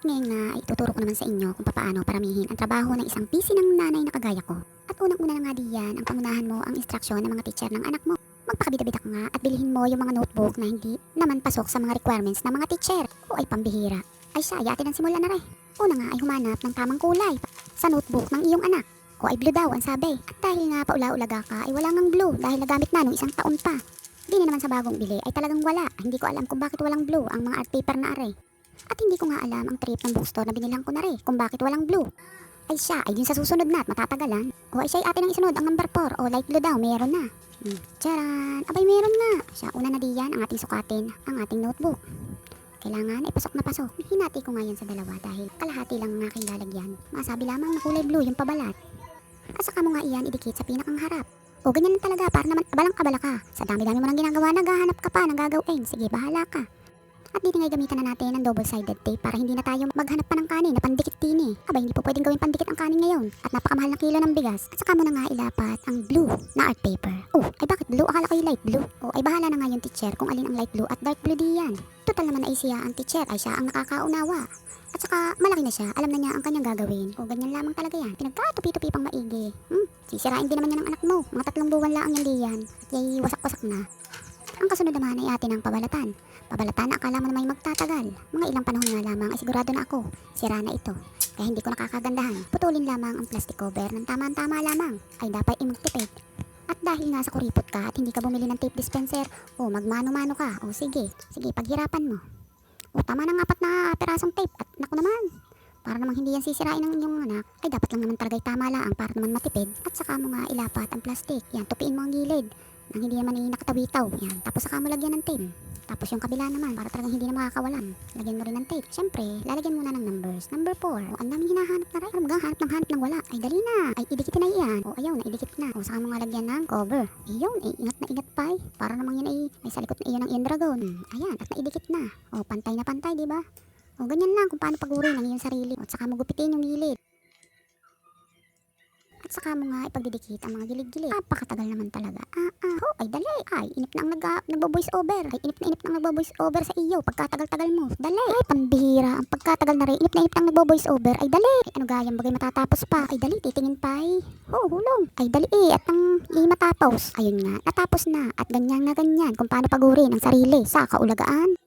At ngayon nga, ay ituturo ko naman sa inyo kung paano paramihin ang trabaho ng isang busy ng nanay na kagaya ko. At unang-una na nga diyan, ang pangunahan mo ang instruksyon ng mga teacher ng anak mo. Magpakabida-bida ka nga at bilhin mo yung mga notebook na hindi naman pasok sa mga requirements ng mga teacher. O ay pambihira. Ay siya, yatin ang simula na rin. Una nga ay humanap ng tamang kulay sa notebook ng iyong anak. O ay blue daw ang sabi. At dahil nga paula-ulaga ka ay wala ngang blue dahil nagamit na nung isang taon pa. Hindi na naman sa bagong bili ay talagang wala. Hindi ko alam kung bakit walang blue ang mga art paper na are. At hindi ko nga alam ang trip ng bookstore na binilang ko na rin kung bakit walang blue. Ay siya, ay yun sa susunod na at matatagalan. O ay siya ay atin ang isunod ang number 4 o light blue daw, meron na. Hmm. Abay meron nga. Siya, una na diyan ang ating sukatin, ang ating notebook. Kailangan ay pasok na pasok. Hinati ko ngayon sa dalawa dahil kalahati lang ang aking lalagyan. Masabi lamang na kulay blue yung pabalat. At saka mo nga iyan idikit sa pinakang harap. O ganyan lang talaga para naman abalang abala ka. Sa dami-dami mo nang ginagawa, naghahanap ka pa ng gagawin. Sige, bahala ka. At dito nga gamitan na natin ng double-sided tape para hindi na tayo maghanap pa ng kanin na pandikit tini. Aba, hindi po pwedeng gawin pandikit ang kanin ngayon. At napakamahal na kilo ng bigas. At saka mo na nga ilapat ang blue na art paper. Oh, ay bakit blue? Akala ko yung light blue. Oh, ay bahala na nga yung teacher kung alin ang light blue at dark blue diyan. Total naman ay siya ang teacher ay siya ang nakakaunawa. At saka malaki na siya, alam na niya ang kanyang gagawin. O ganyan lamang talaga yan. Pinagkatupi-tupi pang maigi. Hmm, sisirain din naman yan ng anak mo. Mga tatlong buwan lang yan diyan. At yay, wasak-wasak na. Ang kasunod naman ay atin ang pabalatan. Pabalatan na akala mo na may magtatagal. Mga ilang panahon nga lamang ay sigurado na ako. Sira na ito. Kaya hindi ko nakakagandahan. Putulin lamang ang plastic cover ng tama-tama lamang. Ay dapat ay magtipid. At dahil nga sa kuripot ka at hindi ka bumili ng tape dispenser, o magmano-mano ka, o sige, sige, paghirapan mo. O tama ng apat na perasong tape at naku naman. Para namang hindi yan sisirain ng inyong anak, ay dapat lang naman talaga'y tama lang para naman matipid. At saka mo nga ilapat ang plastic. Yan, tupiin mo ang gilid. Hindi naman ay nakatawitaw. Yan, tapos saka mo lagyan ng tape. Tapos yung kabila naman, para talagang hindi na makakawalan. Lagyan mo rin ng tape. Siyempre, lalagyan mo na ng numbers. Number 4. O, ang daming hinahanap na rin. Ano maghahanap ng hanap ng wala? Ay, dali na. Ay, idikitin na iyan. O, ayaw na, idikit na. O, saka mo nga lagyan ng cover. Iyon, eh, ingat na ingat pa eh. Para namang yun ay, ay sa likod na iyon ng iyon dragon. Ayan, at naidikit na. O, pantay na pantay, di ba? O, ganyan lang kung paano pagurin ang iyong sarili. O, saka mo gupitin yung gilid. At saka mo nga ipagdidikit ang mga gilid-gilid. Napakatagal naman talaga. Ah, ah, ho, ay dali. Ay, inip na ang nag nagbo-voice over. Ay, inip na inip na ang nagbo-voice over sa iyo. Pagkatagal-tagal mo. Dali. Ay, pambihira. Ang pagkatagal na rin. Inip na inip na ang nagbo-voice over. Ay, dali. Ay, ano gayang bagay matatapos pa. Ay, dali. Titingin pa ay. Ho, hulong. Ay, dali eh. At ang i matapos. Ayun nga, natapos na. At ganyan na ganyan kung paano pagurin ang sarili sa kaulagaan.